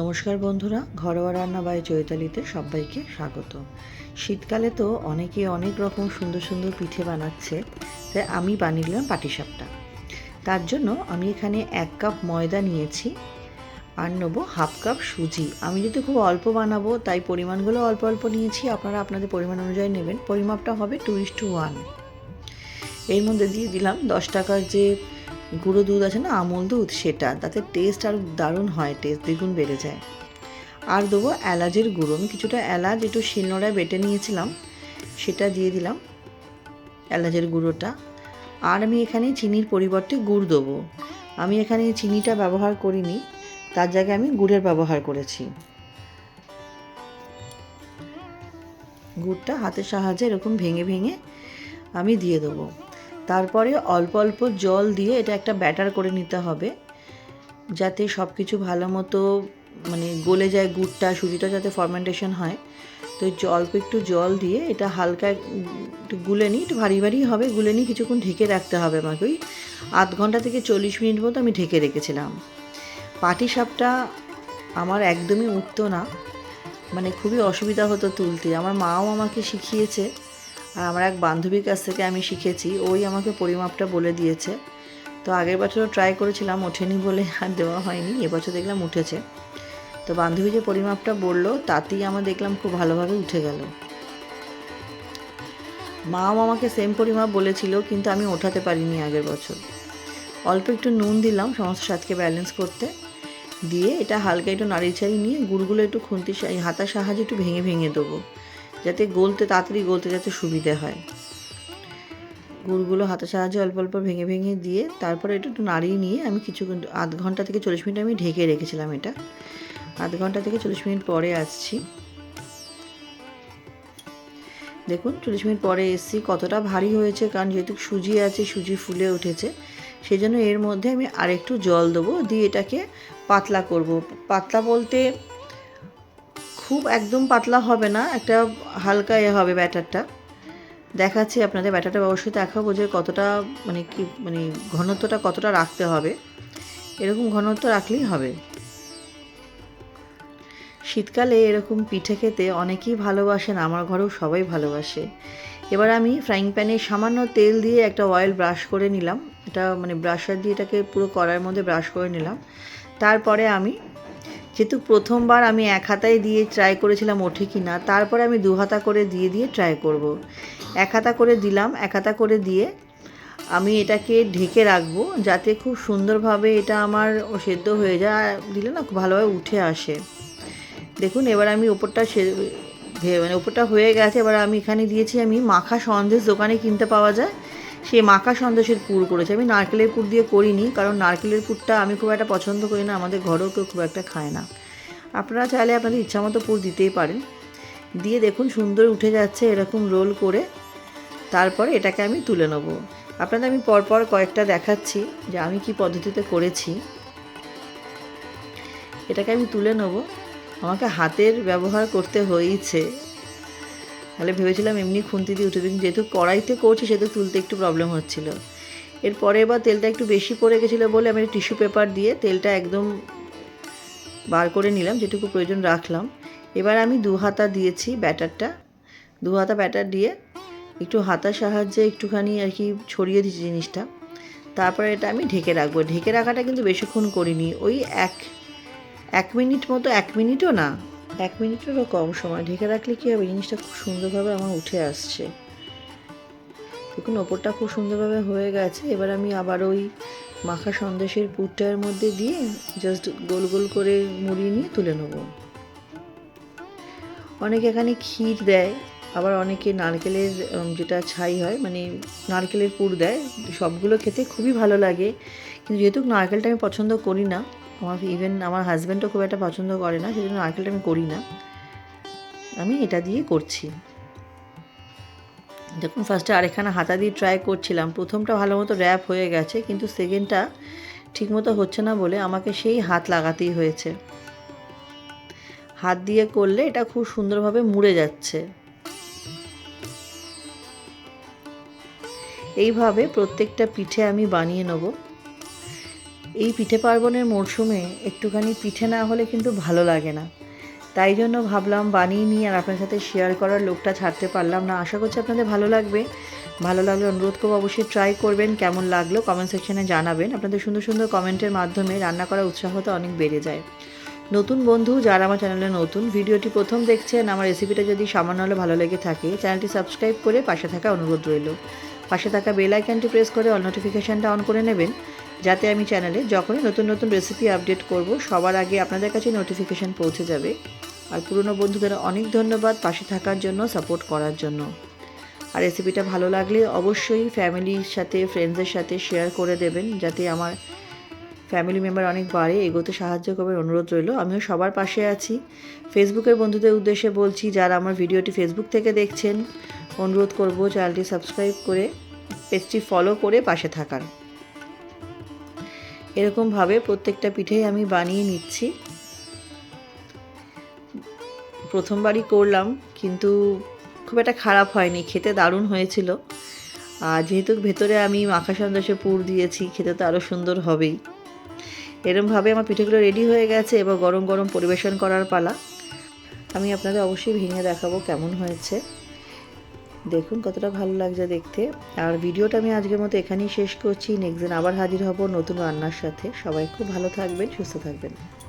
নমস্কার বন্ধুরা, ঘরোয়া রান্না বাই চৈতালিতে সবাইকে স্বাগত। শীতকালে তো অনেকে অনেক রকম সুন্দর সুন্দর পিঠে বানাচ্ছে, তাই আমি বানিয়ে নিলাম পাটিসাপটা। তার জন্য আমি এখানে এক কাপ ময়দা নিয়েছি আর নেব হাফ কাপ সুজি। আমি যদি খুব অল্প বানাবো, তাই পরিমাণগুলো অল্প অল্প নিয়েছি, আপনারা আপনাদের পরিমাণ অনুযায়ী নেবেন। পরিমাপটা হবে টু ইস টু ওয়ান এর মধ্যে দিয়ে দিলাম দশ টাকার যে গুঁড়ো দুধ আছে না, আমুল দুধ, সেটা। তাতে টেস্ট আর দারুণ হয় টেস্ট দ্বিগুণ বেড়ে যায়। আর দেবো এলাচের গুঁড়ো। আমি কিছুটা এলাচ একটু শিলনোড়ায় বেটে নিয়েছিলাম, সেটা দিয়ে দিলাম এলাচের গুঁড়োটা। আর আমি এখানে চিনির পরিবর্তে গুড় দেবো। আমি এখানে চিনিটা ব্যবহার করিনি, তার জায়গায় আমি গুড়ের ব্যবহার করেছি। গুড়টা হাতের সাহায্যে এরকম ভেঙে ভেঙে আমি দিয়ে দেবো। তারপরে অল্প অল্প জল দিয়ে এটা একটা ব্যাটার করে নিতে হবে, যাতে সব কিছু ভালো মতো মানে গলে যায় গুড়টা, সুজিটা যাতে ফরমেন্টেশন হয়। তো অল্প একটু জল দিয়ে এটা হালকা একটু গুলে নিই, একটু ভারী ভারী হবে, গুলে নিই কিছুক্ষণ ঢেকে রাখতে হবে আমাকে। ওই আধ ঘণ্টা থেকে চল্লিশ মিনিট মতো আমি ঢেকে রেখেছিলাম। পাটি সাপটা আমার একদমই উঠতো না মানে খুবই অসুবিধা হতো তুলতে। আমার মাও আমাকে শিখিয়েছে আর আমার এক বান্ধবীর কাছ থেকে আমি শিখেছি, ওই আমাকে পরিমাপটা বলে দিয়েছে। তো আগের বছরও ট্রাই করেছিলাম, ওঠেনি বলে আর দেওয়া হয়নি এবছর দেখলাম উঠেছে। তো বান্ধবী যে পরিমাপটা বলল, তাতেই আমার দেখলাম খুব ভালোভাবে উঠে গেল। মাও আমাকে সেম পরিমাপ বলেছিল, কিন্তু আমি ওঠাতে পারিনি আগের বছর। অল্প একটু নুন দিলাম সমস্ত স্বাদকে ব্যালেন্স করতে। দিয়ে এটা হালকা একটু নাড়িয়ে চাড়িয়ে নিয়ে, গুড়গুলো একটু খুন্তি হাতার সাহায্যে একটু ভেঙে ভেঙে দেবো। যাতে গলতে তাড়াতাড়ি গলতে যাতে সুবিধে হয়। গুড়গুলো হাতের সাহায্যে অল্প অল্প ভেঙে ভেঙে দিয়ে তারপরে একটু একটু নাড়িয়ে নিয়ে আমি কিছুক্ষণ, আধ ঘণ্টা থেকে চল্লিশ মিনিট আমি ঢেকে রেখেছিলাম এটা। আধ ঘণ্টা থেকে চল্লিশ মিনিট পরে আসছি। দেখুন, চল্লিশ মিনিট পরে এসছি। কতটা ভারী হয়েছে, কারণ যেহেতু সুজি আছে, সুজি ফুলে উঠেছে সেই জন্য এর মধ্যে আমি আরেকটু জল দেবো। দিয়ে এটাকে পাতলা করব। পাতলা বলতে খুব একদম পাতলা হবে না, একটা হালকা এ হবে ব্যাটারটা। দেখাচ্ছি আপনাদের ব্যাটারটা অবশ্যই দেখাবো যে কতটা মানে কি মানে ঘনত্বটা কতটা রাখতে হবে। এরকম ঘনত্ব রাখলেই হবে। শীতকালে এরকম পিঠে খেতে অনেকেই ভালোবাসেন, আমার ঘরেও সবাই ভালোবাসে। এবার আমি ফ্রাইং প্যানে সামান্য তেল দিয়ে একটা অয়েল ব্রাশ করে নিলাম। এটা মানে ব্রাশার দিয়ে এটাকে পুরো কড়াইয়ের মধ্যে ব্রাশ করে নিলাম। তারপরে আমি যেহেতু প্রথমবার আমি এক হাতায় দিয়ে ট্রাই করেছিলাম ওঠে কি না, তারপরে আমি দু হাতা করে দিয়ে দিয়ে ট্রাই করব। এক হাতা করে দিলাম, এক হাতা করে দিয়ে আমি এটাকে ঢেকে রাখব যাতে খুব সুন্দরভাবে এটা আমার সেদ্ধ হয়ে যায় দিলে না খুব ভালোভাবে উঠে আসে দেখুন, এবার আমি ওপরটা সে মানে ওপরটা হয়ে গেছে, এবার আমি এখানে দিয়েছি, আমি মাখা সন্দেশ দোকানে কিনতে পাওয়া যায় সেই মাখা সন্দেশের পুর করেছে। আমি নারকেলের পুর দিয়ে করিনি, কারণ নারকেলের পুরটা আমি খুব একটা পছন্দ করি না, আমাদের ঘরেও কেউ খুব একটা খায় না। আপনারা চাইলে আপনাদের ইচ্ছা মতো পুর দিতেই পারেন। দিয়ে দেখুন, সুন্দর উঠে যাচ্ছে এরকম রোল করে। তারপরে এটাকে আমি তুলে নেব। আপনাদের আমি পরপর কয়েকটা দেখাচ্ছি যে আমি কি পদ্ধতিতে করেছি। এটাকে আমি তুলে নেব। আমাকে হাতের ব্যবহার করতে হয়েছে। তাহলে ভেবেছিলাম এমনি খুন্তি দিয়ে উঠে দিন। যেহেতু কড়াইতে করছি, সেহেতু তুলতে একটু প্রবলেম হচ্ছিল। এরপরে এবার তেলটা একটু বেশি পড়ে গেছিল বলে আমি টিস্যু পেপার দিয়ে তেলটা একদম বার করে নিলাম, যেটুকু প্রয়োজন রাখলাম। এবার আমি দু হাতা দিয়েছি ব্যাটারটা। দু হাতা ব্যাটার দিয়ে একটু হাতার সাহায্যে একটুখানি আর কি ছড়িয়ে দিচ্ছি জিনিসটা। তারপরে এটা আমি ঢেকে রাখব। ঢেকে রাখাটা কিন্তু বেশিক্ষণ করিনি। ওই এক এক মিনিট মতো, এক মিনিটও না এক মিনিটেরও কম সময়। ঢেকে রাখলে কী হবে? জিনিসটা খুব সুন্দরভাবে আমার উঠে আসছে। দেখুন, ওপরটা খুব সুন্দরভাবে হয়ে গেছে। এবার আমি আবার ওই মাখা সন্দেশের পুরটার মধ্যে দিয়ে জাস্ট গোল গোল করে মুড়িয়ে নিয়ে তুলে নেব। অনেকে এখানে ক্ষীর দেয়, আবার অনেকে নারকেলের যেটা ছাই হয় মানে নারকেলের পুর দেয়। সবগুলো খেতে খুবই ভালো লাগে। কিন্তু যেহেতু নারকেলটা আমি পছন্দ করি না আমার ইভেন আমার হাজব্যান্ডও খুব একটা পছন্দ করে না, সেজন্য নারকেলটা আমি করি না। আমি এটা দিয়ে করছি। যখন ফার্স্টে আরেকখানা হাতা দিয়ে ট্রাই করছিলাম। প্রথমটা ভালো মতো র্যাপ হয়ে গেছে, কিন্তু সেকেন্ডটা ঠিকমতো হচ্ছে না বলে আমাকে সেই হাত লাগাতেই হয়েছে। হাত দিয়ে করলে এটা খুব সুন্দরভাবে মুড়ে যাচ্ছে। এইভাবে প্রত্যেকটা পিঠে আমি বানিয়ে নেব। এই পিঠে পার্বণের মরশুমে একটুখানি পিঠে না হলে কিন্তু ভালো লাগে না। তাই জন্য ভাবলাম বানিয়ে নিয়ে আর আপনার সাথে শেয়ার করার লোকটা ছাড়তে পারলাম না। আশা করছি আপনাদের ভালো লাগবে। ভালো লাগলে অনুরোধ করব অবশ্যই ট্রাই করবেন, কেমন লাগল কমেন্ট সেকশনে জানাবেন। আপনাদের সুন্দর সুন্দর কমেন্টের মাধ্যমে রান্না করার উৎসাহতা অনেক বেড়ে যায়। নতুন বন্ধু যারা আমার চ্যানেলে নতুন, ভিডিওটি প্রথম দেখছেন, আমার রেসিপিটা যদি সামান্য হলে ভালো লেগে থাকে চ্যানেলটি সাবস্ক্রাইব করে পাশে থাকা অনুরোধ রইল। পাশে থাকা বেল আইকনটি প্রেস করে অল নোটিফিকেশানটা অন করে নেবেন। যাতে আমি চ্যানেলে যখনই নতুন নতুন রেসিপি আপডেট করব, সবার আগে আপনাদের কাছে নোটিফিকেশান পৌঁছে যাবে। আর পুরনো বন্ধুদের অনেক ধন্যবাদ পাশে থাকার জন্য সাপোর্ট করার জন্য। আর রেসিপিটা ভালো লাগলে অবশ্যই ফ্যামিলির সাথে ফ্রেন্ডসদের সাথে শেয়ার করে দেবেন, যাতে আমার ফ্যামিলি মেম্বার অনেক বাড়ে। এগোতে সাহায্য করবেন, অনুরোধ রইল। আমিও সবার পাশে আছি। ফেসবুকের বন্ধুদের উদ্দেশ্যে বলছি, যারা আমার ভিডিওটি ফেসবুক থেকে দেখছেন, অনুরোধ করব চ্যানেলটি সাবস্ক্রাইব করে পেজটি ফলো করে পাশে থাকার। এরকমভাবে প্রত্যেকটা পিঠেই আমি বানিয়ে নিচ্ছি। প্রথমবারই করলাম, কিন্তু খুব একটা খারাপ হয়নি, খেতে দারুণ হয়েছিল। আর যেহেতু ভেতরে আমি মাখা সন্দেশে পুর দিয়েছি, খেতে তো আরও সুন্দর হবেই। এরমভাবে আমার পিঠেগুলো রেডি হয়ে গেছে, এবার গরম গরম পরিবেশন করার পালা। আমি আপনাদের অবশ্যই ভেঙে দেখাবো কেমন হয়েছে। দেখুন কতটা ভালো লাগছে দেখতে। আর ভিডিওটা আমি আজকের মতো এখানেই শেষ করছি। নেক্সট দিন আবার হাজির হব নতুন রান্নার সাথে। সবাই খুব ভালো থাকবেন, সুস্থ থাকবেন।